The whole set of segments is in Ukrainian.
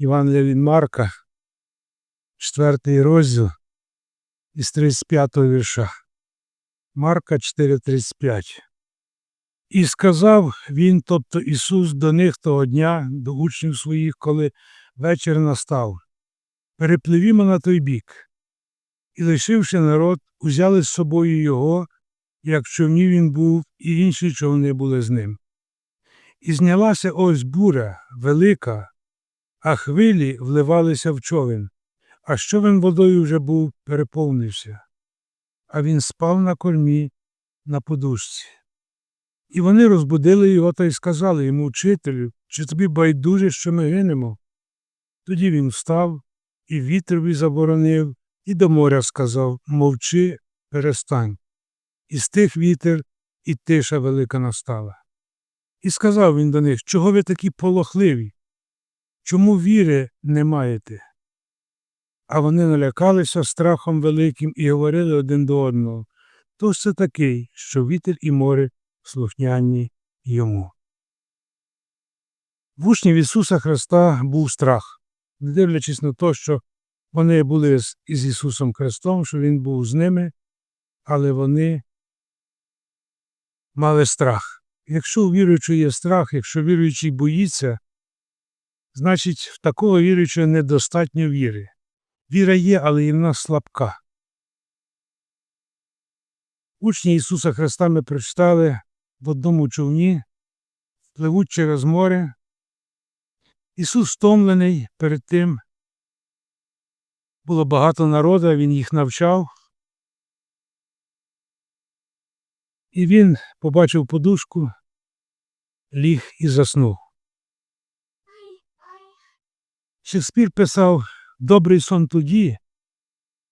Від Марка, 4 розділ із 35 вірша. Марка 4,35. І сказав він, тобто Ісус, до них того дня, до учнів своїх, коли вечір настав. Перепливімо на той бік. І, лишивши народ, узяли з собою його, як в човні він був, і інші човни були з ним. І знялася ось буря, велика, а хвилі вливалися в човен, а човен водою вже був переповнився. А він спав на кормі на подушці. І вони розбудили його та й сказали йому, учителю, чи тобі байдуже, що ми гинемо? Тоді він встав і вітрові заборонив, і до моря сказав Мовчи, перестань. І стих вітер, і тиша велика настала. І сказав він до них, чого ви такі полохливі? Чому віри не маєте? А вони налякалися страхом великим і говорили один до одного то ж такий, що вітер і море слухняні йому. В учнів Ісуса Христа був страх, не дивлячись на те, що вони були з Ісусом Христом, що Він був з ними, але вони мали страх. Якщо у віруючого є страх, якщо віруючий боїться, значить в такого віруючого недостатньо віри. Віра є, але і вона слабка. Учні Ісуса Христа ми прочитали в одному човні, пливуть через море. Ісус стомлений перед тим. Було багато народу, Він їх навчав. І він побачив подушку, ліг і заснув. Шекспір писав добрий сон тоді,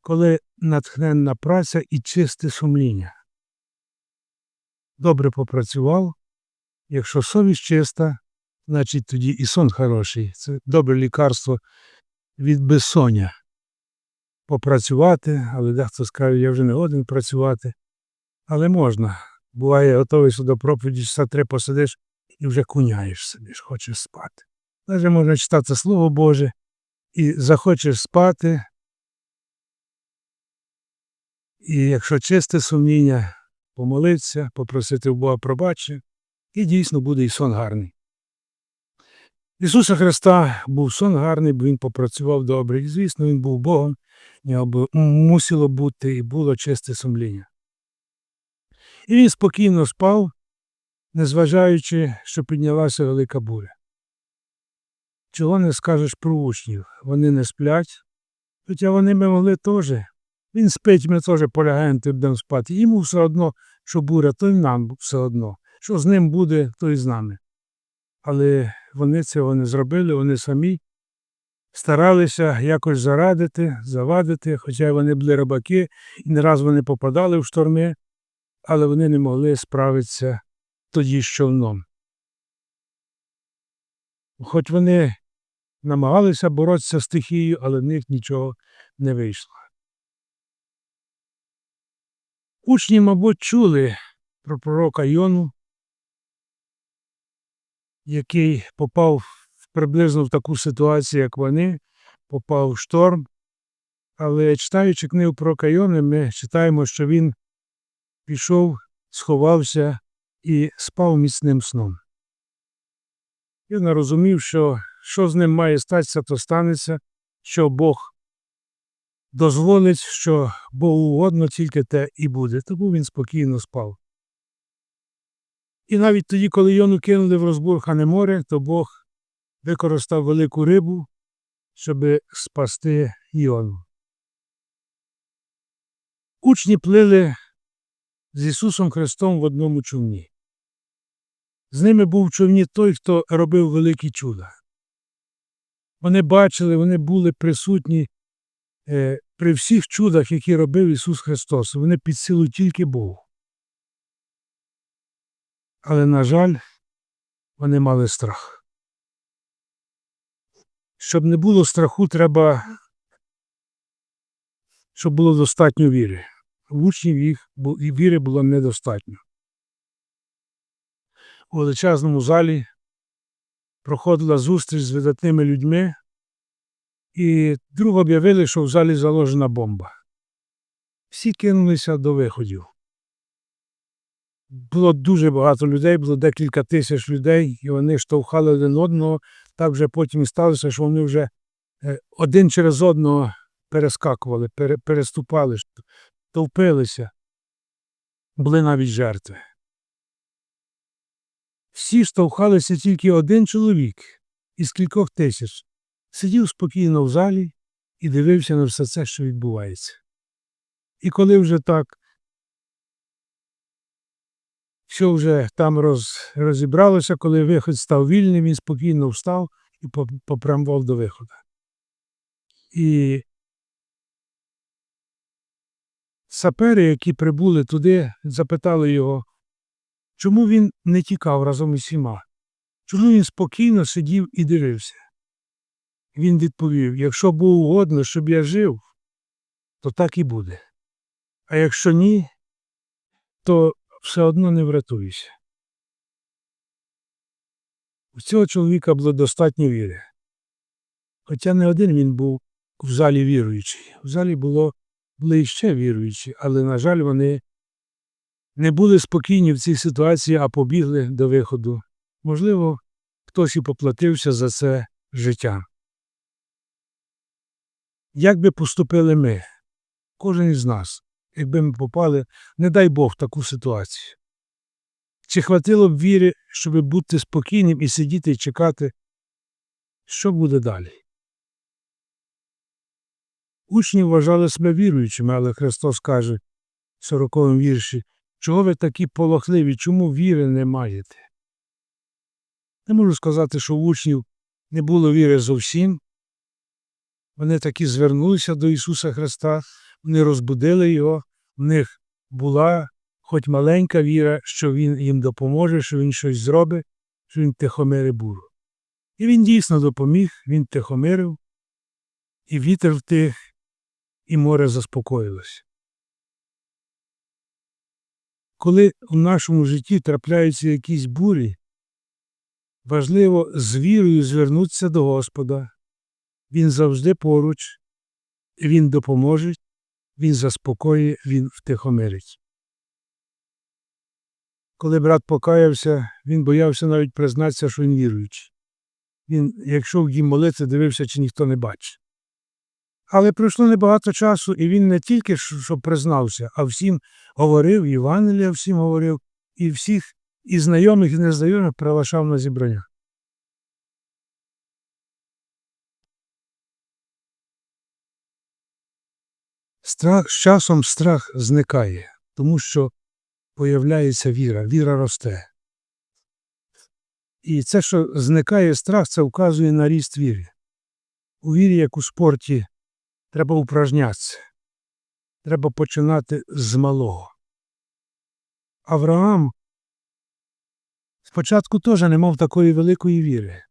коли натхненна праця і чисте сумління. Добре попрацював, якщо совість чиста, значить тоді і сон хороший. Це добре лікарство від безсоння. Попрацювати, але дехто скаже, я вже не годен працювати. Але можна. Буває, готовий до проповіді, часа три посидиш і вже куняєш собі, хочеш спати. Навіть можна читати Слово Боже і захочеш спати. І якщо чисте сумління, помолитися, попросити у Бога пробачення, і дійсно буде і сон гарний. Ісуса Христа був сон гарний, бо Він попрацював добре. І, звісно, Він був Богом, нього мусило бути і було чисте сумління. І він спокійно спав, незважаючи, що піднялася велика буря. Чого не скажеш про учнів? Вони не сплять, хоча вони ми могли теж. Він спить, ми теж полягаємо, ти будемо спати. Йому все одно, що буря, то й нам все одно. Що з ним буде, то й з нами. Але вони цього не зробили, вони самі старалися якось зарадити, завадити, хоча вони були рибаки, і не раз вони попадали в шторми, але вони не могли справитися тоді з човном. Хоч вони намагалися боротися з стихією, але в них нічого не вийшло. Учні, мабуть, чули про пророка Йону, який попав приблизно в таку ситуацію, як вони, попав в шторм. Але читаючи книгу про Кайони, ми читаємо, що він пішов, сховався і спав міцним сном. Він розумів, що що з ним має статися, то станеться, що Бог дозволить, що Богу угодно тільки те і буде, тому він спокійно спав. І навіть тоді, коли Йону кинули в розбурхане море, то Бог використав велику рибу, щоб спасти Йону. Учні плили з Ісусом Христом в одному човні. З ними був в човні той, хто робив великі чуда. Вони бачили, вони були присутні е, при всіх чудах, які робив Ісус Христос. Вони під силу тільки Богу. Але, на жаль, вони мали страх. Щоб не було страху, треба, щоб було достатньо віри. В учнів їх віри було недостатньо. У величезному залі проходила зустріч з видатними людьми, і друг об'явили, що в залі заложена бомба. Всі кинулися до виходів. Було дуже багато людей, було декілька тисяч людей, і вони штовхали один одного. Так вже потім сталося, що вони вже е, один через одного перескакували, переступали, товпилися. Були навіть жертви. Всі штовхалися тільки один чоловік із кількох тисяч. Сидів спокійно в залі і дивився на все це, що відбувається. І коли вже так все вже там роз, розібралося, коли виход став вільним, він спокійно встав і попрямував до виходу. І сапери, які прибули туди, запитали його, чому він не тікав разом із всіма, чому він спокійно сидів і дивився. Він відповів: якщо було угодно, щоб я жив, то так і буде. А якщо ні, то все одно не врятуюся. У цього чоловіка було достатньо віри. Хоча не один він був в залі віруючий. В залі було, були іще віруючі, але, на жаль, вони не були спокійні в цій ситуації, а побігли до виходу. Можливо, хтось і поплатився за це життям. Як би поступили ми, кожен із нас, якби ми попали, не дай Бог, в таку ситуацію? Чи хватило б віри, щоб бути спокійним і сидіти і чекати, що буде далі? Учні вважали себе віруючими, але Христос каже в 40 вірші, чого ви такі полохливі, чому віри не маєте? Не можу сказати, що в учнів не було віри зовсім. Вони таки звернулися до Ісуса Христа, вони розбудили Його, в них була хоч маленька віра, що Він їм допоможе, що Він щось зробить, що Він тихомирить бурю. І він дійсно допоміг, він тихомирив, і вітер втих, і море заспокоїлося. Коли в нашому житті трапляються якісь бурі, важливо з вірою звернутися до Господа. Він завжди поруч, він допоможе, він заспокоює, він втихомирить. Коли брат покаявся, він боявся навіть признатися, що він віруючий. Він, якщо в дім молитися, дивився, чи ніхто не бачить. Але пройшло небагато часу, і він не тільки що признався, а всім говорив, Євангелія всім говорив, і всіх і знайомих, і незнайомих приглашав на зібрання. Страх, з часом страх зникає, тому що появляється віра, віра росте. І це, що зникає страх, це вказує на ріст віри. У вірі, як у спорті, треба упражнятися. Треба починати з малого. Авраам спочатку теж не мав такої великої віри,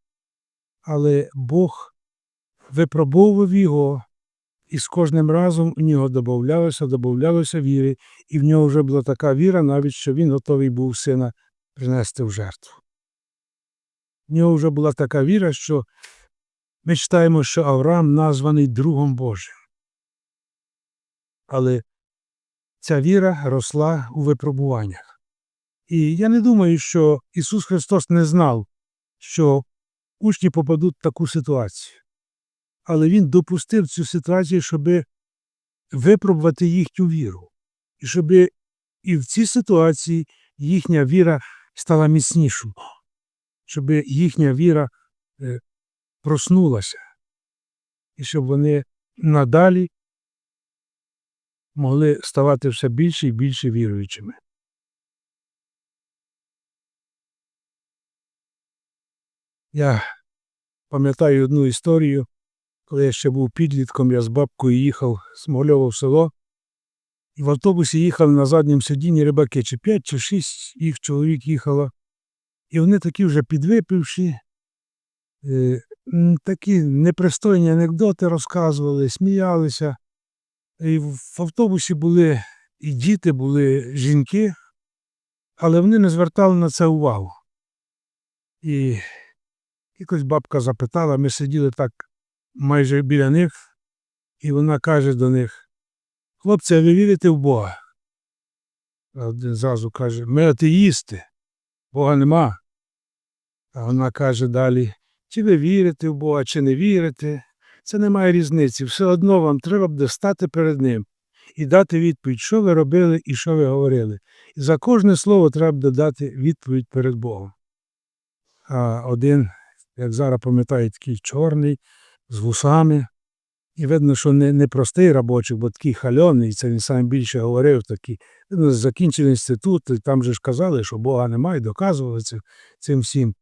але Бог випробовував його, і з кожним разом в нього додавалося, додавалося віри, і в нього вже була така віра, навіть що він готовий був сина принести в жертву. В нього вже була така віра, що ми читаємо, що Авраам названий другом Божим. Але ця віра росла у випробуваннях. І я не думаю, що Ісус Христос не знав, що учні попадуть в таку ситуацію. Але Він допустив цю ситуацію, щоб випробувати їхню віру. І щоб і в цій ситуації їхня віра стала міцнішою, щоб їхня віра е, проснулася, і щоб вони надалі могли ставати все більше і більше віруючими. Я пам'ятаю одну історію, коли я ще був підлітком, я з бабкою їхав з Могильова в село, і в автобусі їхали на задньому сидінні рибаки, чи п'ять, чи шість їх чоловік їхало. І вони такі вже підвипивші, е, такі непристойні анекдоти розказували, сміялися. І в автобусі були і діти, були жінки, але вони не звертали на це увагу. І якось бабка запитала, ми сиділи так майже біля них, і вона каже до них: Хлопці, а ви вірите в Бога? Один зразу каже, ми атеїсти, Бога нема. А вона каже далі, чи ви вірите в Бога, чи не вірите, це не має різниці. Все одно вам треба буде стати перед Ним і дати відповідь, що ви робили і що ви говорили. І за кожне слово треба буде дати відповідь перед Богом. А один, як зараз пам'ятаю, такий чорний, з вусами. І видно, що не, не простий робочий, бо такий хальоний, це він сам більше говорив, такий. Закінчив інститут, і там же ж казали, що Бога немає, доказували цим всім.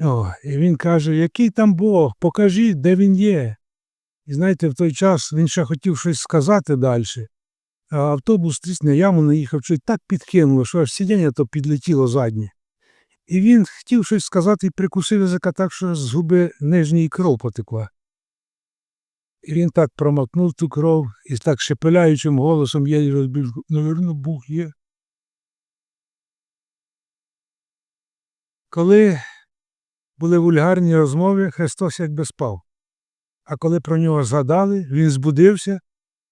О, і він каже, який там Бог, покажіть, де він є. І знаєте, в той час він ще хотів щось сказати далі. А автобус трісне яму наїхав, що й так підкинуло, що аж сидіння то підлетіло заднє. І він хотів щось сказати і прикусив язика так, що з губи нижньої кров потекла. І він так промокнув ту кров і так шепеляючим голосом єлі розбіг, навірно, Бог є. Коли були вульгарні розмови, Христос якби спав. А коли про нього згадали, він збудився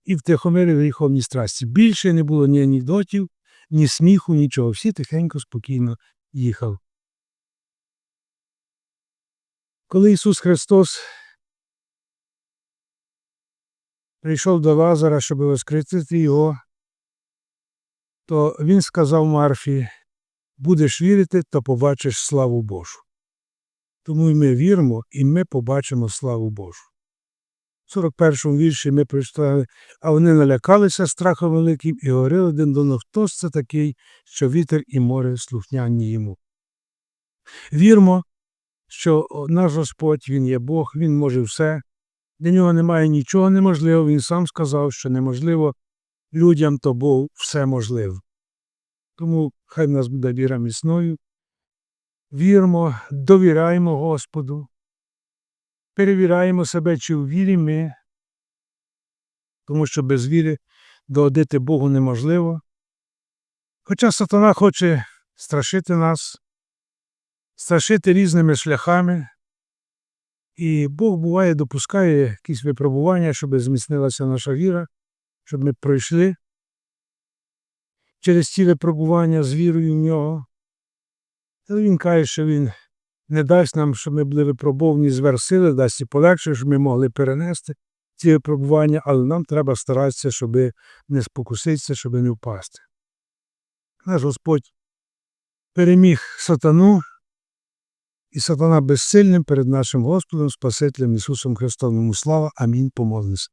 і втихомирив гріховні страсті. Більше не було ні анекдотів, ні сміху, нічого. Всі тихенько, спокійно їхав. Коли Ісус Христос прийшов до Лазара, щоб воскресити його, то Він сказав Марфі, будеш вірити, то побачиш славу Божу. Тому й ми віримо, і ми побачимо славу Божу. В 41-му вірші ми прочитали, а вони налякалися страхом великим і говорили один до одного, хто це такий, що вітер і море слухняні йому. Вірмо, що наш Господь, Він є Бог, Він може все. Для нього немає нічого неможливого. Він сам сказав, що неможливо людям, то Бог все можливо. Тому хай в нас буде віра міцною. Віримо, довіряємо Господу, перевіряємо себе, чи в вірі ми, тому що без віри догодити Богу неможливо. Хоча сатана хоче страшити нас, страшити різними шляхами, і Бог буває допускає якісь випробування, щоб зміцнилася наша віра, щоб ми пройшли через ці випробування з вірою в нього. Але він каже, що він не дасть нам, щоб ми були випробовані зверх сили, дасть і полегше, щоб ми могли перенести ці випробування, але нам треба старатися, щоб не спокуситися, щоб не впасти. Наш Господь переміг сатану, і сатана безсильним перед нашим Господом, Спасителем Ісусом Христом. Йому слава. Амінь. Помолимося.